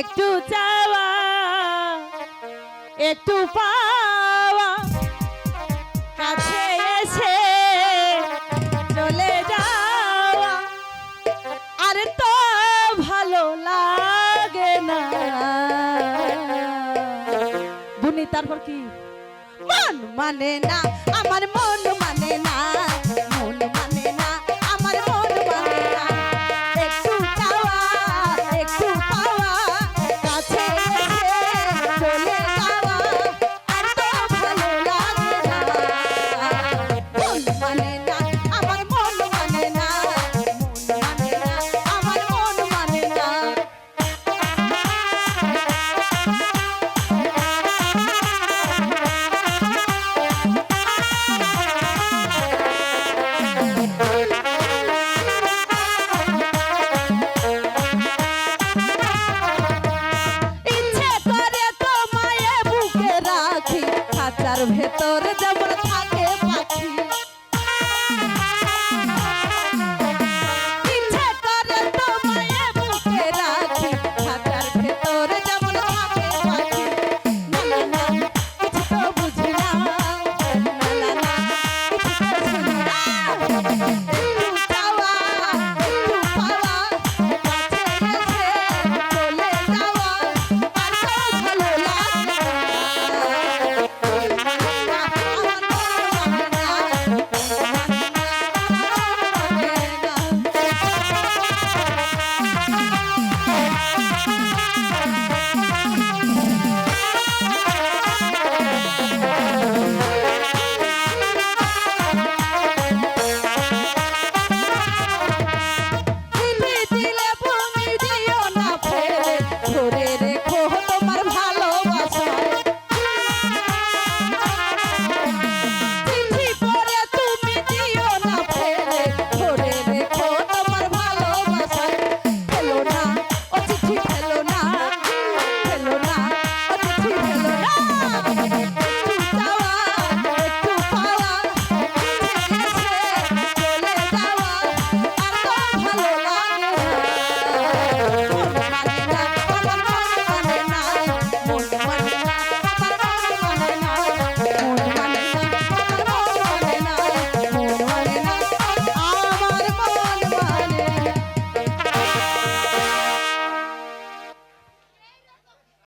একটু চাওয়া, একটু পাওয়া। কাছে এসে চলে যাওয়া। আর তো ভালো লাগে না। বুনি তারপর কি? মন মানে না, আমার মন মানে না। ইচ্ছে করে